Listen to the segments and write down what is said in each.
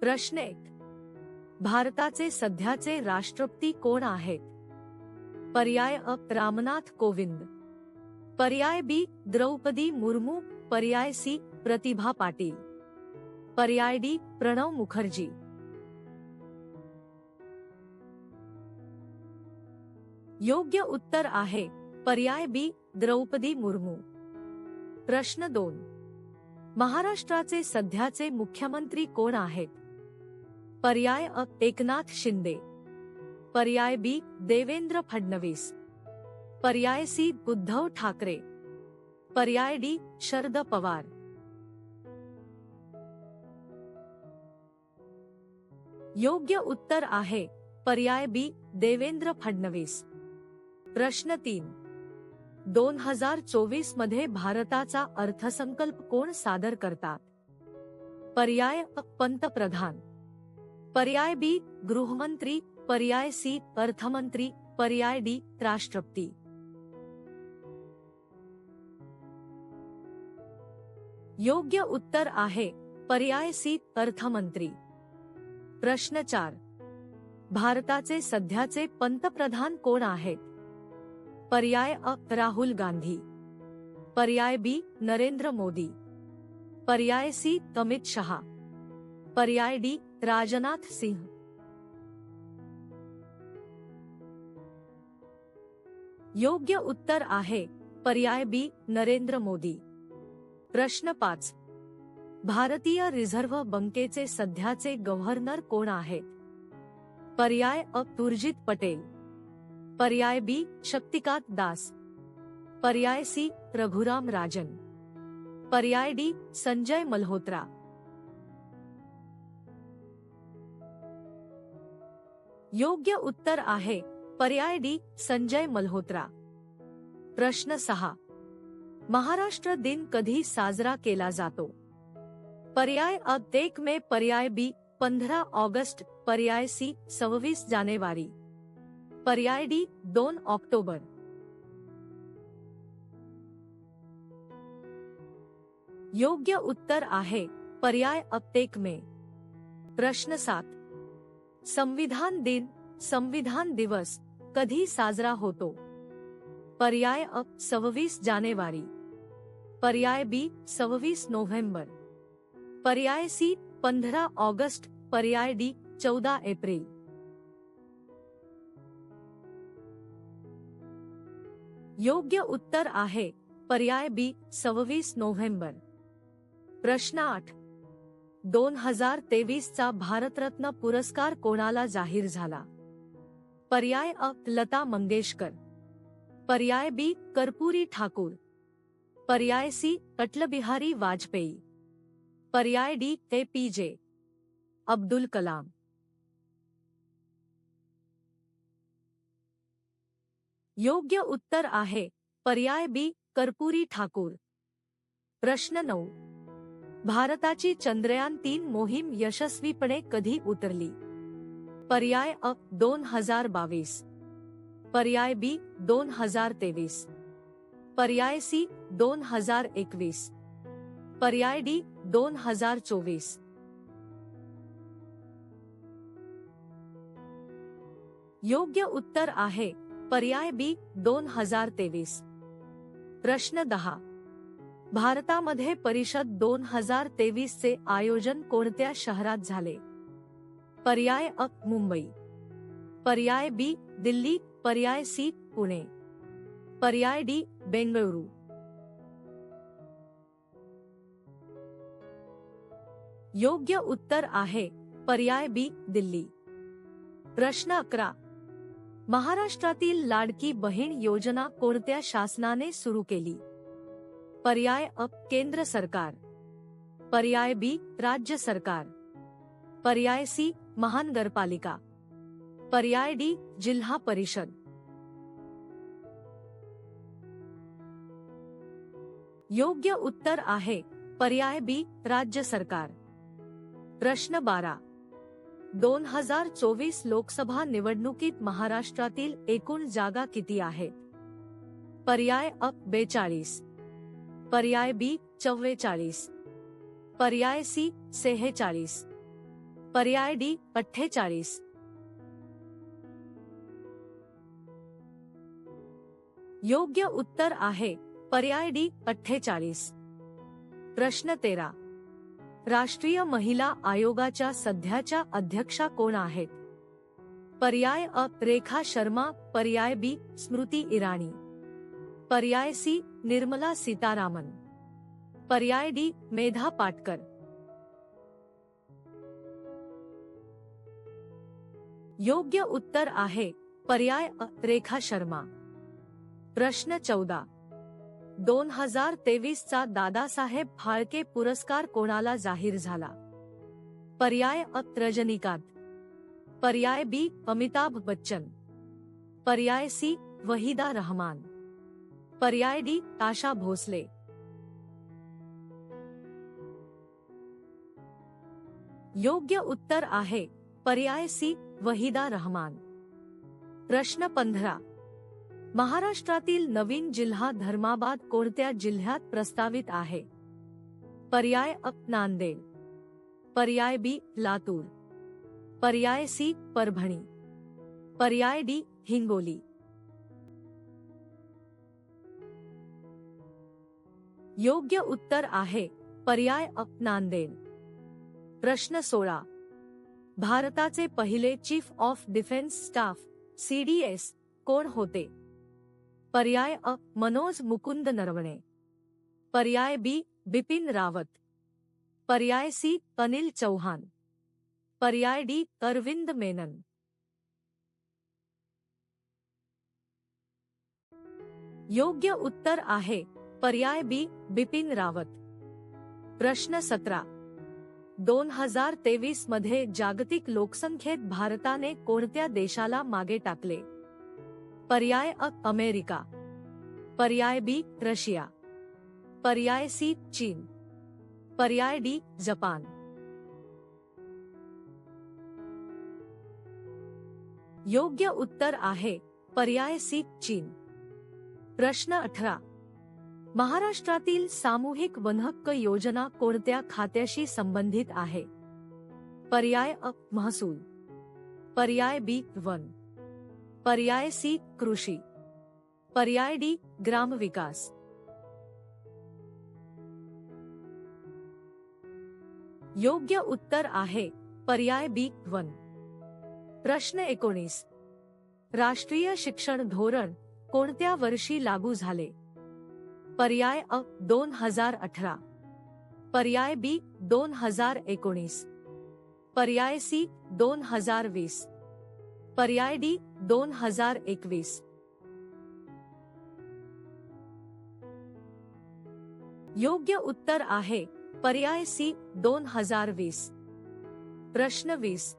प्रश्न एक. भारताचे सध्याचे राष्ट्रपती कोण आहेत? पर्याय अ. रामनाथ कोविंद. पर्याय बी. द्रौपदी मुर्मू. पर्याय सी. प्रतिभा पाटील. पर्याय डी. प्रणव मुखर्जी. योग्य उत्तर आहे. पर्याय बी. द्रौपदी मुर्मू. प्रश्न दोन. महाराष्ट्राचे सध्याचे मुख्यमंत्री कोण आहेत? पर्याय अ एकनाथ शिंदे. पर्याय बी देवेंद्र फडणवीस. पर्याय सी उद्धव ठाकरे. पर्याय डी शरद पवार. योग्य उत्तर आहे पर्याय बी देवेंद्र फडणवीस. प्रश्न तीन. दोन हजार चोवीसमध्ये भारताचा अर्थसंकल्प कोण सादर करतात? पर्याय अ पंतप्रधान. पर्याय बी, गृहमंत्री, पर्याय सी, अर्थमंत्री, पर्याय डी, राष्ट्रपती। योग्य उत्तर आहे, पर्याय सी, अर्थमंत्री। प्रश्न चार, भारताचे सध्याचे पंतप्रधान कोण आहेत? पर्याय अ, राहुल गांधी। पर्याय बी, नरेंद्र मोदी। पर्याय सी, अमित शहा। पर्याय डी राजनाथ सिंह। योग्य उत्तर आहे पर्याय बी नरेंद्र मोदी. प्रश्न पाच. भारतीय रिझर्व्ह बँकेचे सध्याचे गव्हर्नर कोण आहेत? पर्याय अ तुर्जित पटेल. पर्याय बी शक्तिकांत दास. पर्याय सी रघुराम राजन. पर्याय डी संजय मल्होत्रा. योग्य उत्तर आहे. पर्याय डी. संजय मल्होत्रा. प्रश्न सहा. महाराष्ट्र दिन कधी साजरा केला जातो? पर्याय अ. एक मे, पर्याय बी. पंधरा ऑगस्ट, पर्याय सी. सव्वीस जानेवारी. पर्याय डी. दोन ऑक्टोबर. योग्य उत्तर आहे. पर्याय अप्तेक मे. प्रश्न सात. संविधान दिन, संविधान दिवस, कधी साजरा होतो? पर्याय अ, सव्वीस जानेवारी. पर्याय बी, सव्वीस नोव्हेंबर. पर्याय सी, पंधरा ऑगस्ट, पर्याय डी, चौदा एप्रिल. योग्य उत्तर आहे, पर्याय बी, सव्वीस नोव्हेंबर. प्रश्न आठ. दोन हज़ार तेवीस चा भारतरत्न पुरस्कार कोणाला जाहीर झाला? पर्याय अ, लता मंगेशकर. पर्याय बी, कर्पुरी ठाकूर. पर्याय सी, अटलबिहारी वाजपेयी. पर्याय D A P J. Abdul Kalam. योग्य उत्तर आहे. पर्याय बी, कर्पुरी ठाकूर. प्रश्न नऊ. भारताची चंद्रयान तीन मोहीम यशस्वीपणे कधी उतरली? पर्याय अ दोन हजार बावीस. पर्याय बी दोन हजार तेवीस. पर्याय सी दोन हजार एकवीस. पर्याय डी दोन हजार चोवीस. योग्य उत्तर आहे पर्याय बी दोन हजार तेवीस. प्रश्न दहा. भारतामध्ये परिषद दोन हज़ार तेवीस चे आयोजन कोणत्या शहरात झाले? पर्याय अ, मुंबई. पर्याय बी, दिल्ली. पर्याय सी, पुणे. पर्याय डी, बेंगळुरू. योग्य उत्तर आहे, पर्याय बी, दिल्ली. प्रश्न अकरा. महाराष्ट्रातील लाडकी बहीण योजना कोणत्या शासनाने सुरू केली? पर्याय अ केंद्र सरकार। पर्याय बी, राज्य सरकार। पर्याय सी महानगरपालिका पर्याय डी, जिल्हा परिषद। योग्य उत्तर आहे, पर्याय बी, राज्य सरकार। प्रश्न बारा. दोन हज़ार चोवीस लोकसभा निवडणुकीत महाराष्ट्रातील एकूण जागा किती आहेत? पर्याय अ बेचाळीस. पर्याय बी चव्वेचाळीस पर्याय सी सेहेचाळीस पर्याय डी अठ्ठेचाळीस योग्य उत्तर आहे, पर्याय डी अठ्ठेचाळीस प्रश्न तेरा. राष्ट्रीय महिला आयोगाच्या सध्याच्या अध्यक्षा कोण आहेत? पर्याय अ, रेखा शर्मा, पर्याय बी, स्मृती इराणी. पर्याय सी निर्मला सीतारामन. पर्याय डी मेधा पाटकर. योग्य उत्तर आहे पर्याय अ रेखा शर्मा. प्रश्न चौदा. दोन हजार तेवीस चा दादासाहेब फाळके पुरस्कार कोणाला जाहीर झाला? पर्याय अ रजनीकांत. पर्याय बी अमिताभ बच्चन. पर्याय सी वहिदा रहमान. पर्याय डी आशा भोसले। योग्य उत्तर आहे, पर्याय सी, वहिदा रहमान. प्रश्न पंधरा. महाराष्ट्रातील नवीन जिल्हा धर्माबाद कोणत्या जिल्ह्यात प्रस्तावित आहे? पर्याय अ, नांदेड. पर्याय बी, लातूर. पर्याय सी, परभणी. पर्याय डी, हिंगोली. योग्य उत्तर आहे पर्याय अ नांदेड प्रश्न सोळा. भारताचे पहिले chief of defence staff CDS कोण होते? पर्याय अ मनोज मुकुंद नरवणे. पर्याय बी बिपिन रावत. पर्याय सी अनिल चौहान. पर्याय डी अरविंद मेनन. योग्य उत्तर आहे पर्याय बी, बिपिन रावत. प्रश्न सतरा. दोन हज़ार तेवीस मध्ये जागतिक लोकसंख्येत भारताने कोणत्या देशाला मागे टाकले? पर्याय अ, अमेरिका. पर्याय बी, रशिया. पर्याय सी, चीन. पर्याय डी, जपान. योग्य उत्तर आहे, पर्याय सी, चीन. प्रश्न अठरा. महाराष्ट्रातील सामूहिक वनहक्क योजना कोणत्या खात्याशी संबंधित आहे? पर्याय अ महसूल. पर्याय बी वन. पर्याय सी कृषी. पर्याय डी ग्रामविकास योग्य उत्तर आहे पर्याय बी वन. प्रश्न एकोणीस. राष्ट्रीय शिक्षण धोरण कोणत्या वर्षी लागू झाले? पर्याय अ, दोन हज़ार अठरा. पर्याय बी, दोन हज़ार एकोणीस. पर्याय सी, दोन हज़ार वीस. पर्याय डी, दोन हज़ार एकवीस. योग्य उत्तर आहे, पर्याय सी, दोन हज़ार वीस. प्रश्न वीस.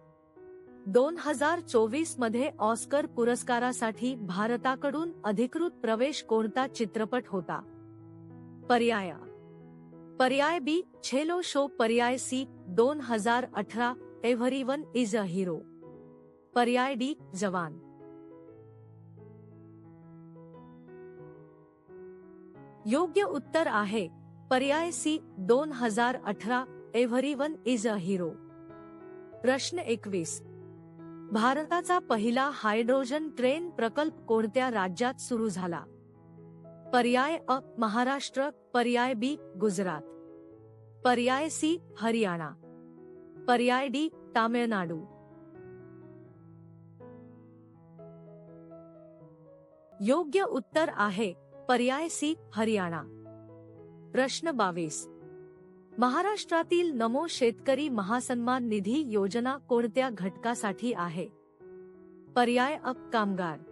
दोन हज़ार चोवीस मध्ये ऑस्कर पुरस्कारासाठी भारताकडून अधिकृत प्रवेश कोणता चित्रपट होता? पर्याय. पर्याय बी छेलो शो पर्याय सी दोन हजार अठरा everyone is a hero. पर्याय डी जवान. योग्य उत्तर आहे पर्याय सी दोन हजार अठरा everyone is a hero. प्रश्न एकवीस. भारताचा पहिला हायड्रोजन ट्रेन प्रकल्प कोणत्या राज्यात सुरू झाला? पर्याय अ, महाराष्ट्र, पर्याय बी, गुजरात. पर्याय सी, हरियाणा. पर्याय डी, तामिळनाडू. योग्य उत्तर आहे, पर्याय सी, हरियाणा. प्रश्न बावीस. महाराष्ट्रातील नमो शेतकरी महासन्मान निधी योजना कोणत्या घटकासाठी आहे? पर्याय अ, कामगार.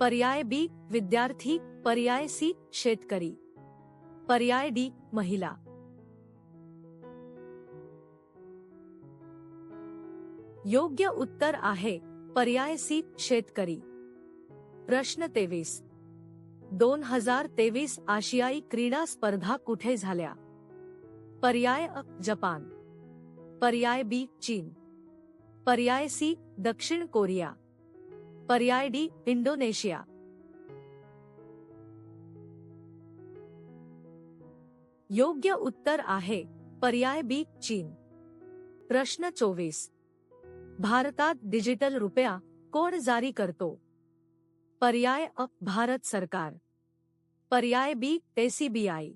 पर्याय बी, विद्यार्थी, पर्याय सी, शेतकरी. पर्याय डी, महिला. योग्य उत्तर आहे, पर्याय सी, शेतकरी. प्रश्न तेवीस. दोन हज़ार तेवीस आशियाई क्रीडा स्पर्धा कुठे झाल्या? पर्याय अ, जपान. पर्याय बी, चीन. पर्याय सी, दक्षिण कोरिया. पर्याय डी, इंडोनेशिया। योग्य उत्तर आहे, पर्याय बी, चीन। प्रश्न चोवीस. भारतात डिजिटल रुपया कोण जारी करतो? पर्याय अ, भारत सरकार। पर्याय बी, एसीबीआय।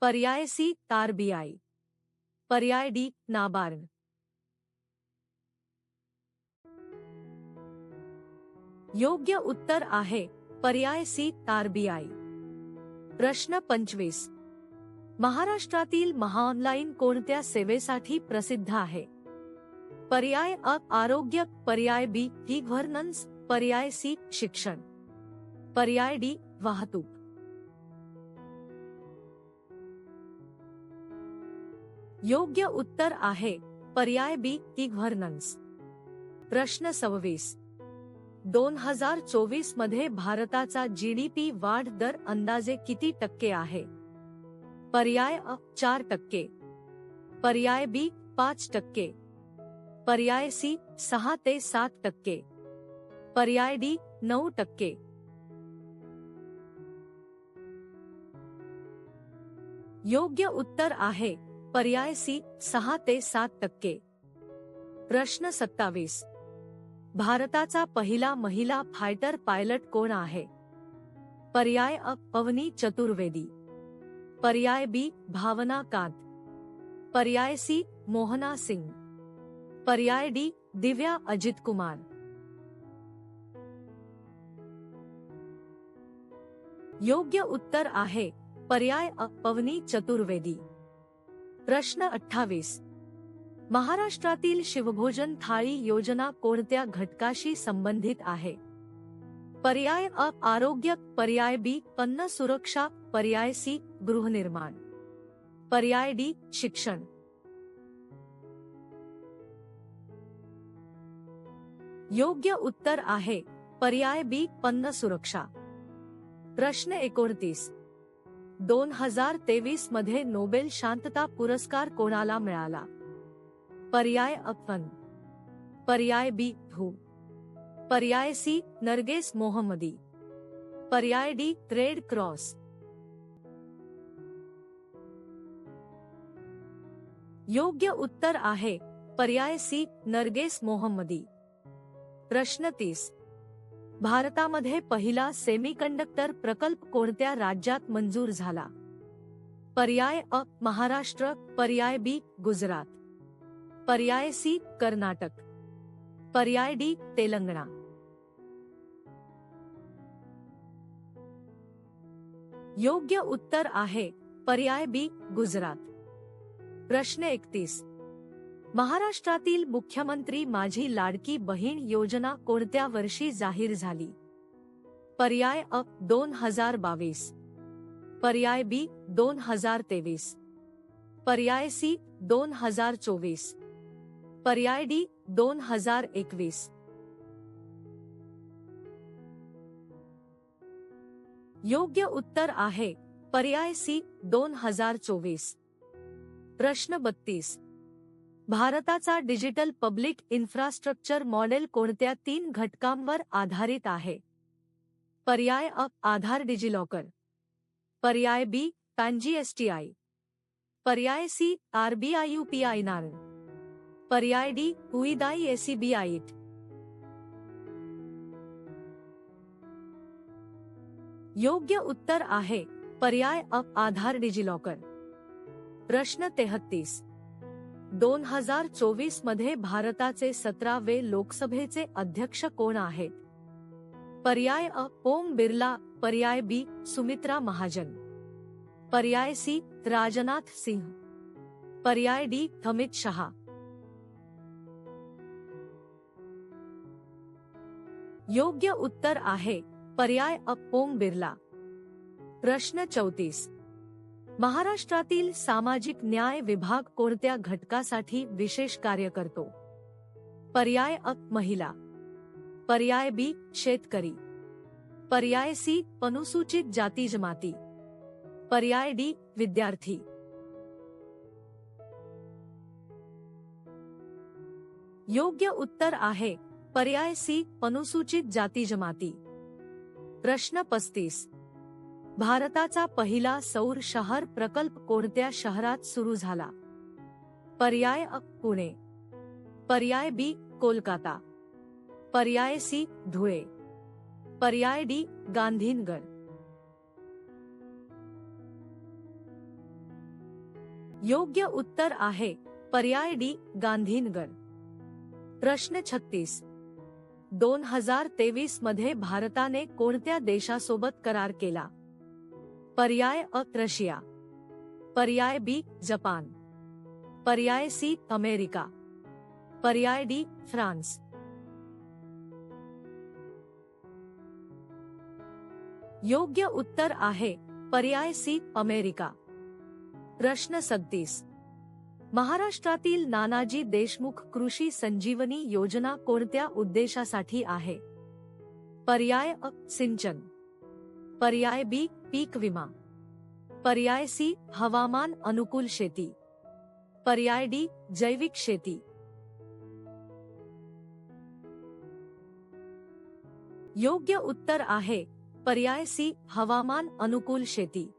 पर्याय सी आरबीआय पर्याय डी, नाबार्ड। योग्य उत्तर आहे, पर्याय सी आरबीआय प्रश्न पंचवीस. महाराष्ट्रातील महाऑनलाईन कोणत्या सेवेसाठी प्रसिद्ध आहे? पर्याय अ, आरोग्य, पर्याय बी ई गव्हर्नन्स पर्याय सी, शिक्षण. पर्याय डी, वाहतूक. योग्य उत्तर आहे, पर्याय बी ई गव्हर्नन्स प्रश्न सव्वीस. दोन हज़ार चोवीस मध्ये भारताचा जीडीपी वाढ दर अंदाजे किती टक्के आहे? पर्याय अ, चार टक्के. पर्याय बी, पाच टक्के. पर्याय सी, सहा ते सात टक्के. पर्याय डी, नऊ टक्के. योग्य उत्तर आहे. पर्याय सी, सहा ते सात टक्के. प्रश्न सत्तावीस. भारताचा पहिला महिला फायटर पायलट कोण आहे? पर्याय अ अवनी चतुर्वेदी. पर्याय बी, भावना कांत. पर्याय सी, मोहना सिंग. पर्याय डी, दिव्या अजित कुमार. योग्य उत्तर आहे, पर्याय अ, पवनी चतुर्वेदी. प्रश्न अठ्ठावीस. महाराष्ट्रातील शिवभोजन थाळी योजना कोणत्या घटकाशी संबंधित आहे? पर्याय अ, आरोग्य, पर्याय बी, अन्न सुरक्षा, पर्याय सी, गृहनिर्माण. पर्याय डी, शिक्षण. योग्य उत्तर आहे, पर्याय बी, अन्न सुरक्षा. प्रश्न एकोणतीस. दोन हज़ार तेवीस मध्ये नोबेल शांतता पुरस्कार कोणाला मिळाला? पर्याय अपन पर्याय बी भू. पर्याय सी नरगेस मोहम्मदी. पर्याय डी रेड क्रॉस. योग्य उत्तर आहे पर्याय सी नरगेस मोहम्मदी. प्रश्न तीस. भारतामध्ये पहिला सेमीकंडक्टर प्रकल्प कोणत्या राज्यात मंजूर झाला? पर्याय अ महाराष्ट्र पर्याय बी गुजरात. पर्याय सी कर्नाटक। पर्याय डी तेलंगणा। योग्य उत्तर आहे पर्याय बी गुजरात। प्रश्न एकतीस। महाराष्ट्रातील मुख्यमंत्री माझी लाडकी बहीण योजना कोणत्या वर्षी जाहीर झाली? पर्याय अ दोन हज़ार बावीस। पर्याय बी दोन हज़ार तेवीस। पर्याय सी दोन हज़ार चोवीस। पर्याय डी दोन हज़ार एकवीस. योग्य उत्तर आहे पर्याय सी दोन हज़ार चोवीस. प्रश्न बत्तीस. भारताचा डिजिटल पब्लिक इन्फ्रास्ट्रक्चर मॉडेल कोणत्या तीन घटकांवर आधारित आहे? पर्याय अ, आधार डिजिलॉकर. पर्याय बी, पॅनजी एसटीआय पर्याय सी आरबीआय युपीआय नार पर्याय डी उईदाई एसीबीआईट योग्य उत्तर आहे, पर्याय अ आधार डिजिलॉकर। प्रश्न तेहत्तीस। दोन हज़ार चोवीस मध्ये भारताचे सतरावे लोकसभेचे अध्यक्ष कोण आहेत? पर्याय अ, ओम बिर्ला, पर्याय बी, सुमित्रा महाजन। पर्याय सी, राजनाथ सिंह। पर्याय डी, अमित शहा। योग्य उत्तर आहे. पर्याय अ ओम बिर्ला. प्रश्न चौतीस. महाराष्ट्रातील सामाजिक न्याय विभाग कोणत्या घटकासाठी विशेष कार्य करतो? पर्याय अ महिला. पर्याय बी शेतकरी. पर्याय सी अनुसूचित जाती जमाती. पर्याय डी विद्यार्थी. योग्य उत्तर आहे. पर्याय सी, अनुसूचित जाती जमाती. प्रश्न पस्तीस. भारताचा पहिला सौर शहर प्रकल्प कोणत्या शहरात सुरू झाला? पर्याय अ, पुणे. पर्याय बी, कोलकाता. पर्याय सी, धुळे. पर्याय डी गांधीनगड योग्य उत्तर आहे, पर्याय डी गांधीनगड प्रश्न छत्तीस. दोन हज़ार तेवीस मध्ये भारताने कोणत्या देशासोबत करार केला? पर्याय अ, रशिया. पर्याय बी, जपान. पर्याय सी, अमेरिका. पर्याय डी, फ्रान्स. योग्य उत्तर आहे, पर्याय सी, अमेरिका. प्रश्न सदतीस. महाराष्ट्रातील नानाजी देशमुख कृषी संजीवनी योजना कोणत्या उद्देशासाठी आहे? पर्याय अ, सिंचन. पर्याय बी, पीक विमा. पर्याय सी, हवामान अनुकूल शेती. पर्याय डी, जैविक शेती. योग्य उत्तर आहे. पर्याय सी, हवामान अनुकूल शेती.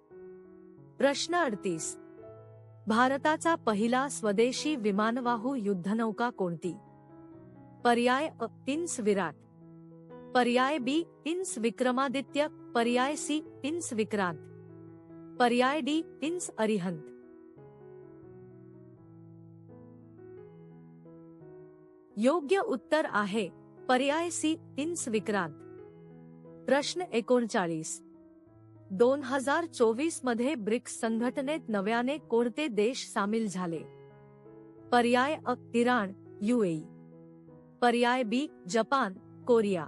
प्रश्न अडतीस. भारताचा पहिला स्वदेशी विमानवाहू युद्धनौका कोणती? पर्याय अ, इन्स विराट. पर्याय बी, इन्स विक्रमादित्य. पर्याय सी, इन्स विक्रांत. पर्याय डी, इन्स अरिहंत. योग्य उत्तर आहे. पर्याय सी, इन्स विक्रांत. प्रश्न एकोणचाळीस. दोन हज़ार चोवीस मध्ये ब्रिक्स संघटनेत नव्याने कोणते देश सामील झाले? पर्याय अ, इराण युएई पर्याय बी, जपान, कोरिया.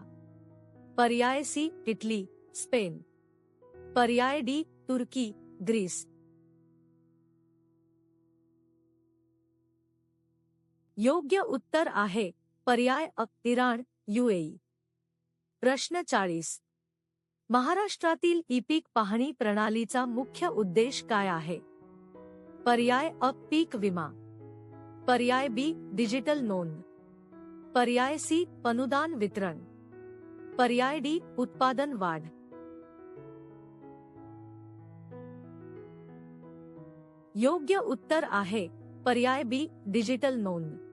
पर्याय सी, इटली, स्पेन. पर्याय डी, तुर्की, ग्रीस. योग्य उत्तर आहे, पर्याय अ, इराण युएई प्रश्न चाळीस. महाराष्ट्रातील ई पीक पाहणी प्रणालीचा मुख्य उद्देश काय आहे? पर्याय अ, पीक विमा. पर्याय बी, डिजिटल नोंद. पर्याय सी, अनुदान वितरण. पर्याय डी, उत्पादन वाढ. योग्य उत्तर आहे, पर्याय बी, डिजिटल नोंद.